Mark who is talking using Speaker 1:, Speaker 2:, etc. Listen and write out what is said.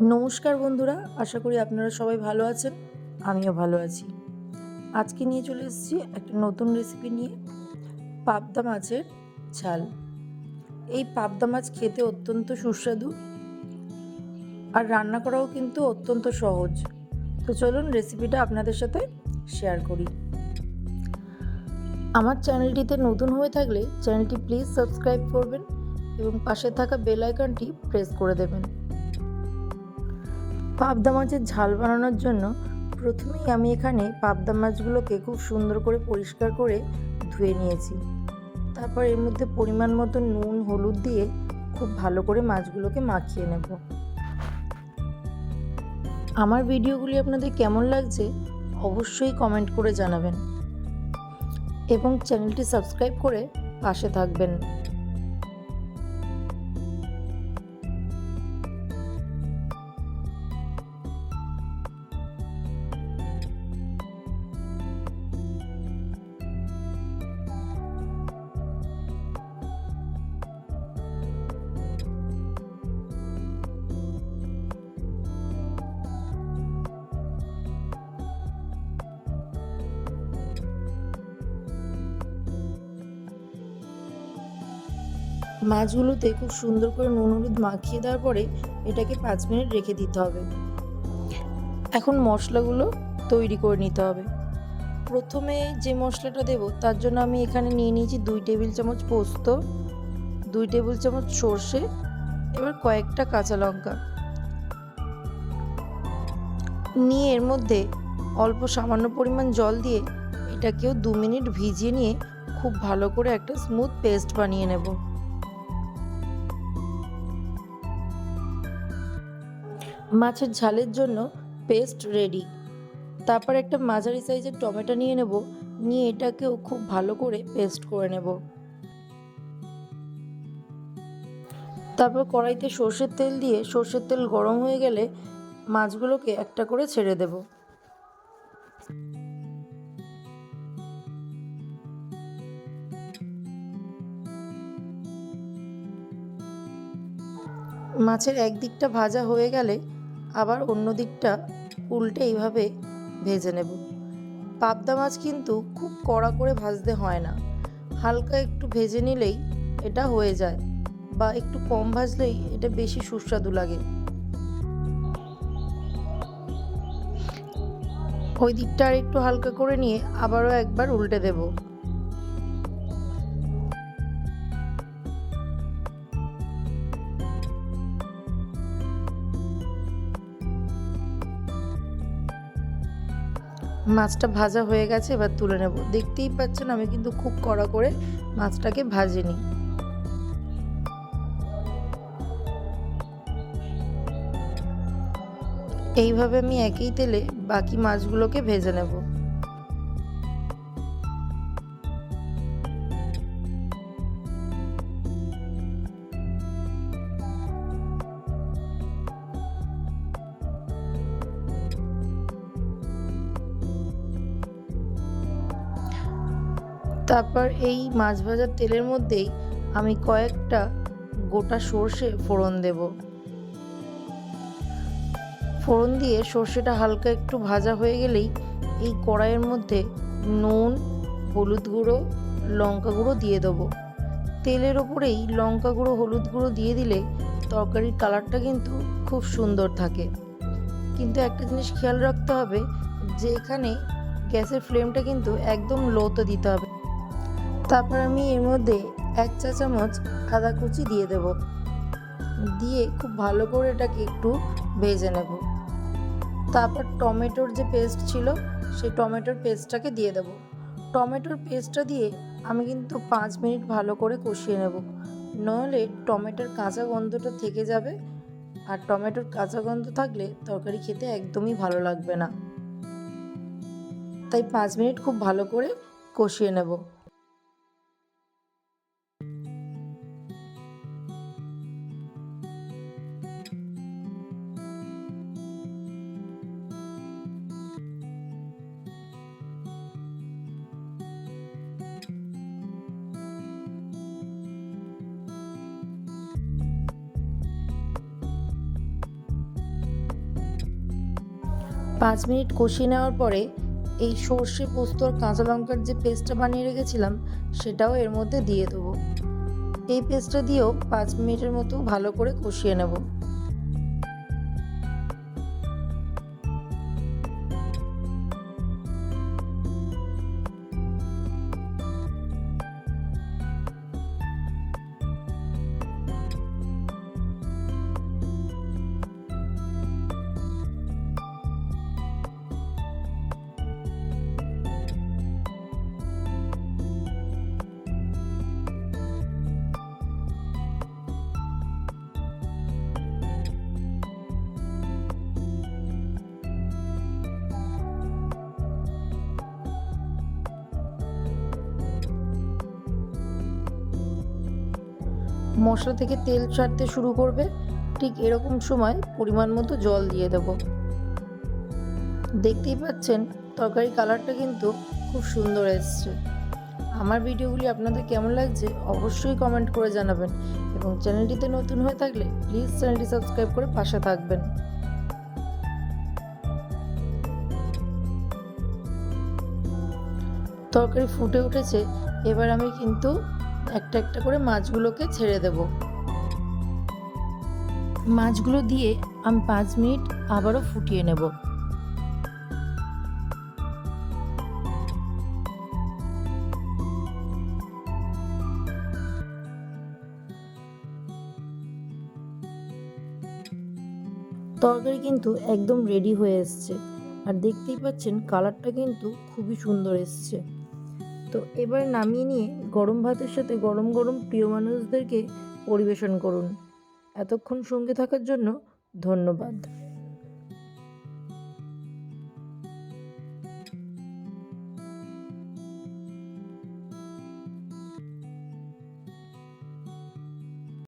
Speaker 1: নমস্কার বন্ধুরা, আশা করি আপনারা সবাই ভালো আছেন, আমিও ভালো আছি। আজকে নিয়ে চলে এসেছি একটা নতুন রেসিপি নিয়ে, পাবদা মাছের ঝাল। এই পাবদা মাছ খেতে অত্যন্ত সুস্বাদু আর রান্না করাও কিন্তু অত্যন্ত সহজ। তো চলুন রেসিপিটা আপনাদের সাথে শেয়ার করি। আমার চ্যানেলটিতে নতুন হয়ে থাকলে চ্যানেলটি প্লিজ সাবস্ক্রাইব করবেন এবং পাশে থাকা বেল আইকনটি প্রেস করে দেবেন। পাবদা মাছের ঝাল বানানোর জন্য প্রথমেই আমি এখানে পাবদা মাছগুলোকে খুব সুন্দর করে পরিষ্কার করে ধুয়ে নিয়েছি। তারপর এর মধ্যে পরিমাণ মতো নুন, হলুদ দিয়ে খুব ভালো করে মাছগুলোকে মাখিয়ে নেব। আমার ভিডিওগুলি আপনাদের কেমন লাগছে অবশ্যই কমেন্ট করে জানাবেন এবং চ্যানেলটি সাবস্ক্রাইব করে পাশে থাকবেন। মাছগুলোতে খুব সুন্দর করে নুন হলুদ মাখিয়ে দেওয়ার পরে এটাকে পাঁচ মিনিট রেখে দিতে হবে। এখন মশলাগুলো তৈরি করে নিতে হবে। প্রথমে যে মশলাটা দেব, তার জন্য আমি এখানে নিয়ে নিয়েছি দুই টেবিল চামচ পোস্ত, দুই টেবিল চামচ সর্ষে, এবার কয়েকটা কাঁচা লঙ্কা। নিয়ে এর মধ্যে অল্প সামান্য পরিমাণ জল দিয়ে এটাকেও দু মিনিট ভিজিয়ে নিয়ে খুব ভালো করে একটা স্মুথ পেস্ট বানিয়ে নেব। মাছের ঝালের জন্য পেস্ট রেডি তারপর একটা মাঝারি সাইজের টমেটো নিয়ে নেব, নিয়ে এটাকেও খুব ভালো করে পেস্ট করে নেব। তারপর কড়াইতে সর্ষের তেল দিয়ে, সর্ষের তেল গরম হয়ে গেলে মাছগুলোকে একটা করে ছেড়ে দেব। মাছের একদিকটা ভাজা হয়ে গেলে আবার অন্য দিকটা উল্টে এইভাবে ভেজে নেব। পাবদা মাছ কিন্তু খুব কড়া করে ভাজতে হয় না। হালকা একটু ভেজে নিলেই এটা হয়ে যায় বা একটু কম ভাজলেই এটা বেশি সুস্বাদু লাগে। ওই দিকটা আর একটু হালকা করে নিয়ে আবারও একবার উল্টে দেবো। মাছটা ভাজা হয়ে গেছে, এবার তুলে নেব। দেখতেই পাচ্ছেন আমি কিন্তু খুব কড়া করে মাছটাকে ভাজিনি। এইভাবে আমি একই তেলে বাকি মাছগুলোকে ভেজে নেব। তারপর এই মাছ ভাজার তেলের মধ্যেই আমি কয়েকটা গোটা সর্ষে ফোড়ন দেব। ফোড়ন দিয়ে সর্ষেটা হালকা একটু ভাজা হয়ে গেলেই এই কড়াইয়ের মধ্যে নুন, হলুদ গুঁড়ো, লঙ্কা গুঁড়ো দিয়ে দেবো। তেলের ওপরেই লঙ্কা গুঁড়ো, হলুদ গুঁড়ো দিয়ে দিলে তরকারির কালারটা কিন্তু খুব সুন্দর থাকে। কিন্তু একটা জিনিস খেয়াল রাখতে হবে যে এখানে গ্যাসের ফ্লেমটা কিন্তু একদম লোতে দিতে হবে। তারপর আমি এর মধ্যে এক চা চামচ আদা কুচি দিয়ে দেব। দিয়ে খুব ভালো করে এটাকে একটু ভেজে নেব। তারপর টমেটোর যে পেস্ট ছিল, সেই টমেটোর পেস্টটাকে দিয়ে দেব। টমেটোর পেস্টটা দিয়ে আমি কিন্তু পাঁচ মিনিট ভালো করে কষিয়ে নেব। নইলে টমেটোর কাঁচা গন্ধটা থেকে যাবে আর টমেটোর কাঁচা গন্ধ থাকলে তরকারি খেতে একদমই ভালো লাগবে না। তাই পাঁচ মিনিট খুব ভালো করে কষিয়ে নেব। পাঁচ মিনিট কষিয়ে নেওয়ার পরে এই সর্ষে, পোস্ত আর কাঁচা লঙ্কার যে পেস্টটা বানিয়ে রেখেছিলাম, সেটাও এর মধ্যে দিয়ে দেবো। এই পেস্টটা দিয়েও পাঁচ মিনিটের মতো ভালো করে কষিয়ে নেব। মশলা থেকে তেল ছাড়তে শুরু করবে, ঠিক এরকম সময় পরিমাণ মতো জল দিয়ে দেব। দেখতেই পাচ্ছেন তরকারি কালারটা কিন্তু খুব সুন্দর এসছে। আমার ভিডিওগুলি আপনাদের কেমন লাগছে অবশ্যই কমেন্ট করে জানাবেন এবং চ্যানেলটিতে নতুন হয়ে থাকলে প্লিজ চ্যানেলটি সাবস্ক্রাইব করে পাশে থাকবেন। তরকারি ফুটে উঠেছে, এবার আমি কিন্তু একটা একটা করে মাছগুলোকে ছেড়ে দেব। মাছগুলো দিয়ে আমি পাঁচ মিনিট আবারও ফুটিয়ে নেব। তরকারি কিন্তু একদম রেডি হয়ে এসছে। আর দেখতেই পাচ্ছেন কালারটা কিন্তু খুবই সুন্দর এসছে। তো এবার নামিয়ে নিয়ে গরম ভাতের সাথে গরম গরম প্রিয় মানুষদেরকে পরিবেশন করুন। এতক্ষণ সঙ্গে থাকার জন্য ধন্যবাদ।